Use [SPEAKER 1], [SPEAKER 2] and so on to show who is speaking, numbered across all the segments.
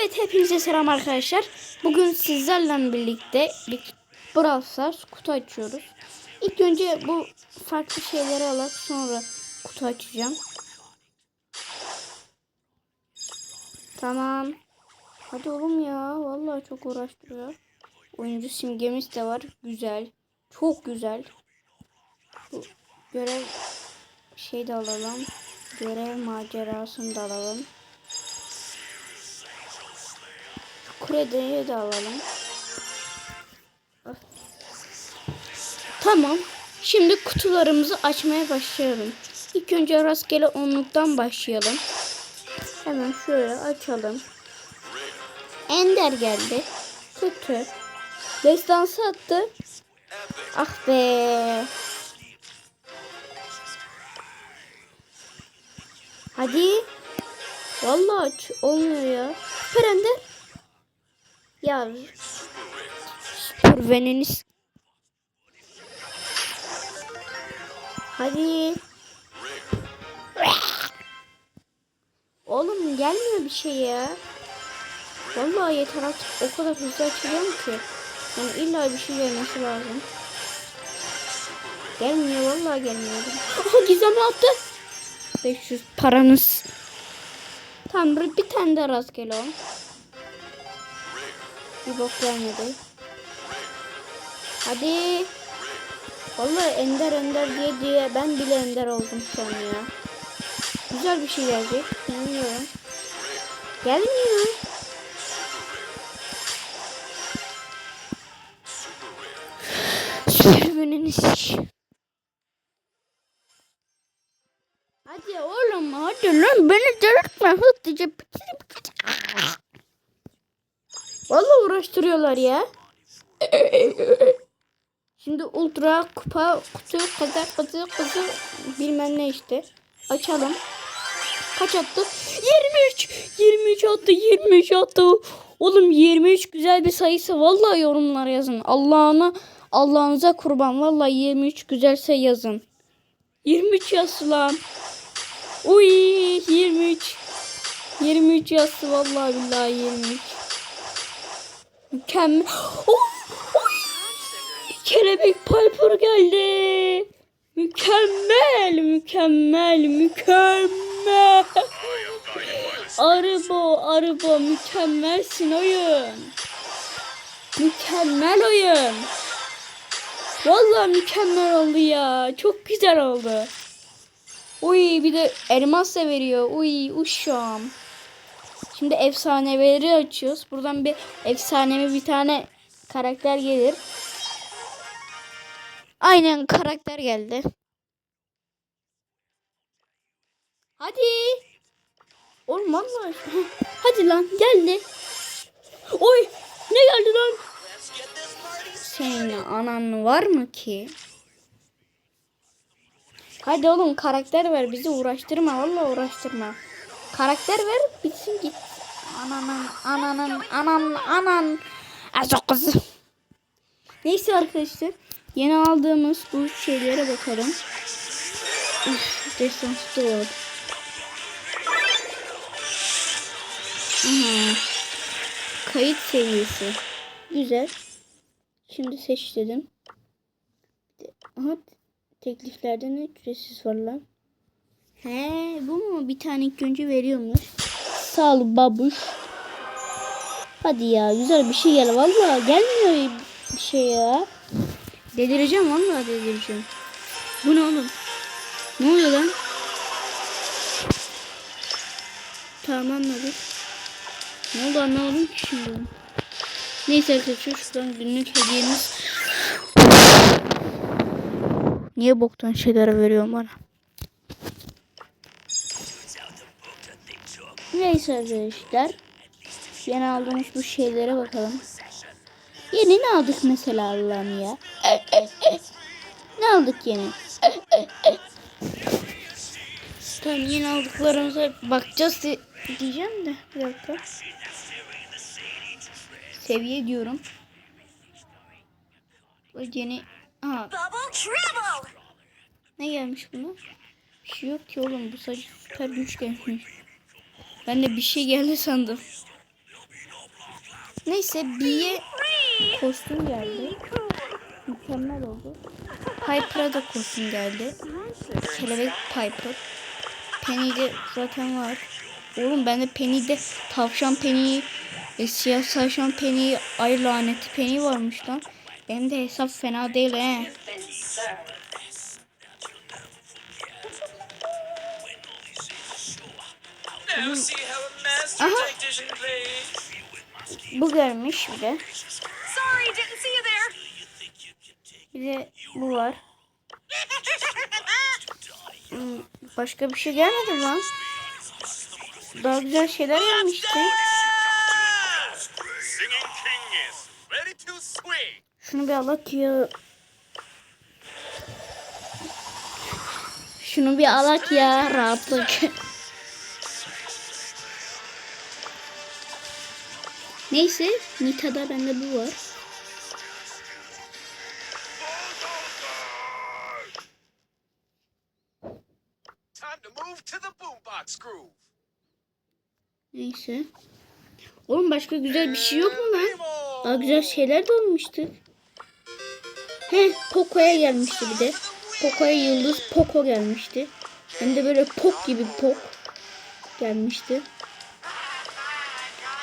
[SPEAKER 1] Evet hepinize selam arkadaşlar. Bugün sizlerle birlikte bir Brawl Stars kutu açıyoruz. İlk önce bu farklı şeyleri alıp sonra kutu açacağım. Tamam. Hadi oğlum ya. Vallahi çok uğraştırıyor. Oyuncu simgemiz de var. Güzel. Çok güzel. Bu görev şey de alalım. Görev macerasını da alalım. Krediyi de alalım. Tamam. Şimdi kutularımızı açmaya başlayalım. İlk önce rastgele onluktan başlayalım. Hemen şöyle açalım. Ender geldi. Kötü. Destansı attı. Ah be. Hadi. Vallahi. Olmuyor ya. Süper Ender. Ya. Süper veneniz. Hadi. Oğlum gelmiyor bir şey ya. Vallahi yeter artık o kadar hızlı açılıyorum ki. Yani illa bir şey gelmesi lazım. Gelmiyor vallahi gelmiyor. Aha gizemli attı. 500 paranız. Tamam bir tane de rastgele o. Bir bok gelmedi. Hadi. Vallahi ender ender diye diye ben bile ender oldum şu ya. Güzel bir şey gelecek. Bilmiyorum. Gelmiyor. Sürününü sik. Hadi oğlum hadi lan beni delirtme hızlıca bitirip Vallahi uğraştırıyorlar ya. Şimdi ultra kupa kutu kadar kutu kutu bilmem ne işte. Açalım. Kaç attı? 23. 23 attı. 23 attı. Oğlum 23 güzel bir sayısı. Vallahi yorumlar yazın. Allah'ına Allah'ınıza kurban. Vallahi 23 güzelse yazın. 23 yazsı lan. Uy 23. 23 yazsı vallahi billahi 23. Mükemmel. Oh. Kelebek Piper geldi. Mükemmel, mükemmel, mükemmel. Arıbo, Arıbo mükemmelsin oyun. Mükemmel oyun. Vallahi mükemmel oldu ya. Çok güzel oldu. Uy bir de elmas da veriyor. Uy uşağım. Şimdi efsaneleri açıyoruz. Buradan bir efsanevi bir tane karakter gelir. Aynen karakter geldi. Hadi. Oğlum vallahi. Hadi lan geldi. Oy ne geldi lan? Senin anan var mı ki? Hadi oğlum karakter ver bizi uğraştırma vallahi uğraştırma. Karakter ver bitsin git. Ananın ananın anan anan. Azok kızı. Neyse arkadaşlar. Yeni aldığımız bu şeylere bakalım. Da var. Aha. Kayıt seviyesi. Güzel. Şimdi seç dedim. Aha, tekliflerde ne ücretsiz var lan? He bu mu? Bir tane ilk önce veriyormuş. Sağ ol babuş. Hadi ya güzel bir şey gel. Vallahi gelmiyor bir şey ya. Delireceğim vallahi delireceğim. Bu ne oğlum? Ne oluyor lan? Tamam anladık. Ne oldu anlamadım ki şimdi. Neyse arkadaşlar şuradan günlük hediyemiz. Niye boktan şeyler veriyorsun bana? Neyse arkadaşlar. Yeni aldığımız bu şeylere bakalım. Yeni ne aldık mesela Allah'ım ya? ne aldık yeni? Tamam yeni aldıklarımıza bakacağız di- diyeceğim de bir dakika. Seviye diyorum. Bu yeni...
[SPEAKER 2] Trouble!
[SPEAKER 1] ne gelmiş buna? Bir şey yok ki oğlum bu sadece süper güç gelmiş. Ben de bir şey geldi sandım. Neyse B'ye kostüm geldi. Mükemmel oldu. Piper'a da kostüm geldi. Kelebek Piper. Penny'de zaten var. Oğlum bende Penny'de tavşan Penny, e, siyah tavşan Penny, ay laneti Penny varmış lan. Benim de hesap fena değil he.
[SPEAKER 2] Now see how a master tactician plays.
[SPEAKER 1] Bu gelmiş bir de.
[SPEAKER 3] Sorry, didn't see you there.
[SPEAKER 1] Bir de bu var. Hmm, Başka bir şey gelmedi lan. Daha güzel şeyler gelmişti. Şunu bir alak ya. Şunu bir alak ya rahatlık. Neyse Nita'da bende bu var. Neyse. Oğlum başka güzel bir şey yok mu lan? Daha güzel şeyler de olmuştu. He Poco'ya gelmişti bir de. Poco'ya yıldız Poco gelmişti. Hem de böyle pok gibi pok gelmişti.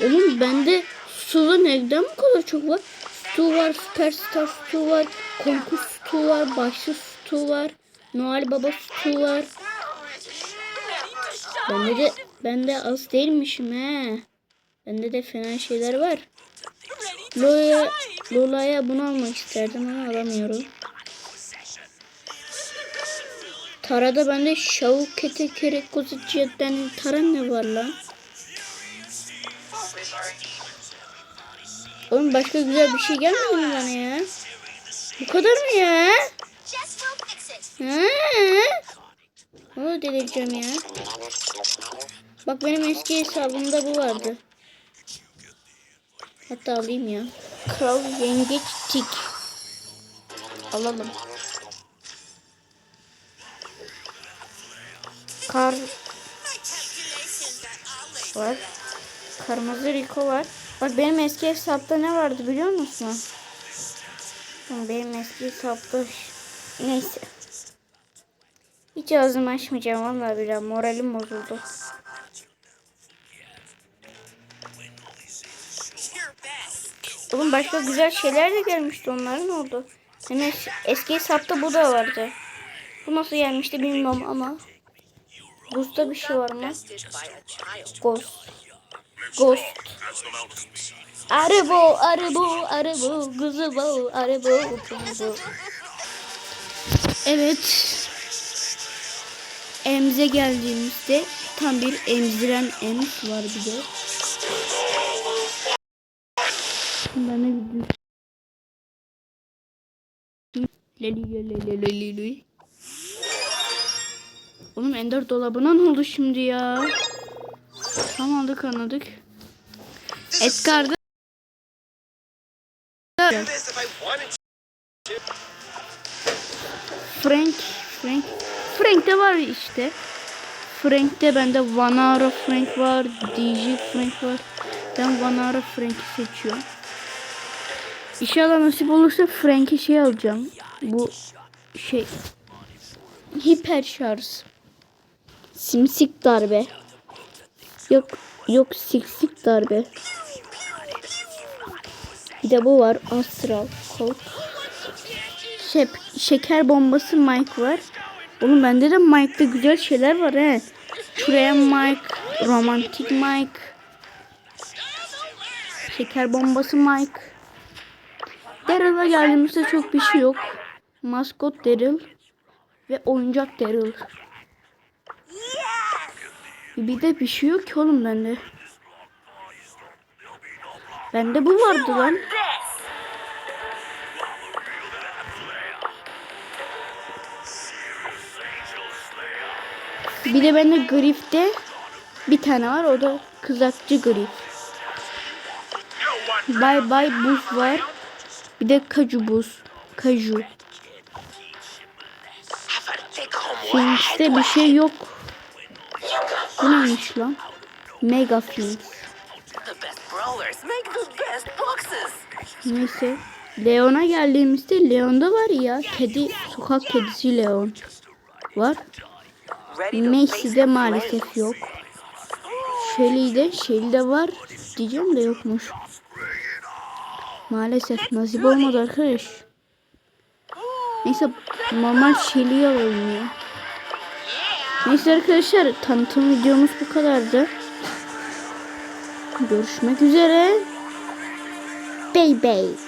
[SPEAKER 1] Oğlum bende Su'da neden bu kadar çok var? Stu var, Superstar Stu var, Korku Stu var, Başlı Stu var, Noel Baba Stu var. Bende de bende az değilmişim he. Bende de fena şeyler var. Lola, Lola'ya bunu almak isterdim ama alamıyorum. Tara'da bende Şavukete Kerek Kozucu'dan Tara ne var lan? Oğlum başka güzel bir şey gelmedi mi bana ya? Bu kadar mı ya? Ha? O delireceğim ya. Bak benim eski hesabımda bu vardı. Hatta alayım ya. Kral yengeç tik. Alalım. Kar var. Kırmızı Rico var. Bak benim eski hesapta ne vardı biliyor musun? Benim eski hesapta neyse. Hiç ağzımı açmayacağım vallahi biraz moralim bozuldu. Oğlum başka güzel şeyler de gelmişti onların oldu? Es- eski hesapta bu da vardı. Bu nasıl gelmişti bilmiyorum ama. Ghost'ta bir şey var mı? Ghost. Ghost. Arabo, arabo, arabo, kuzu bu, arabo, kuzu. Evet. Emze geldiğimizde tam bir emziren ems var bir de. Ben leli leli leli. Oğlum Ender dolabına ne oldu şimdi ya? Tam aldık anladık. Edgar'da
[SPEAKER 2] wanted
[SPEAKER 1] Frank, Frank, Frank'te var işte. Frank'te bende Vanara Frank var, DJ Frank var. Ben Vanara Frank'i seçiyorum. İnşallah nasip olursa Frank'i şey alacağım. Bu şey hiper şarj. Simsik darbe. Yok yok siksik darbe. Bir de bu var Astral Colt. Şep- şeker bombası Mike var. Oğlum bende de Mike'da güzel şeyler var he. Şuraya Mike, romantik Mike. Şeker bombası Mike. Daryl'a geldiğimizde çok bir şey yok. Maskot Daryl ve oyuncak Daryl. Bir de bir şey yok ki oğlum bende. Bende bu vardı lan. Bir de bende Griff'te bir tane var. O da kızakçı Griff. Bay bay buz var. Bir de kaju buz. Kaju. Finks'te bir şey yok. Bu neymiş lan? Mega
[SPEAKER 4] boxes.
[SPEAKER 1] Neyse. Leon'a geldiğimizde Leon'da var ya. Kedi, sokak kedisi Leon. Var. Macy'de maalesef yok. Shelly'de, Shelly'de var diyeceğim de yokmuş. Maalesef nasip olmadı arkadaş. Neyse normal alalım ya. Neyse arkadaşlar tanıtım videomuz bu kadardı. Görüşmek üzere. Bye bye.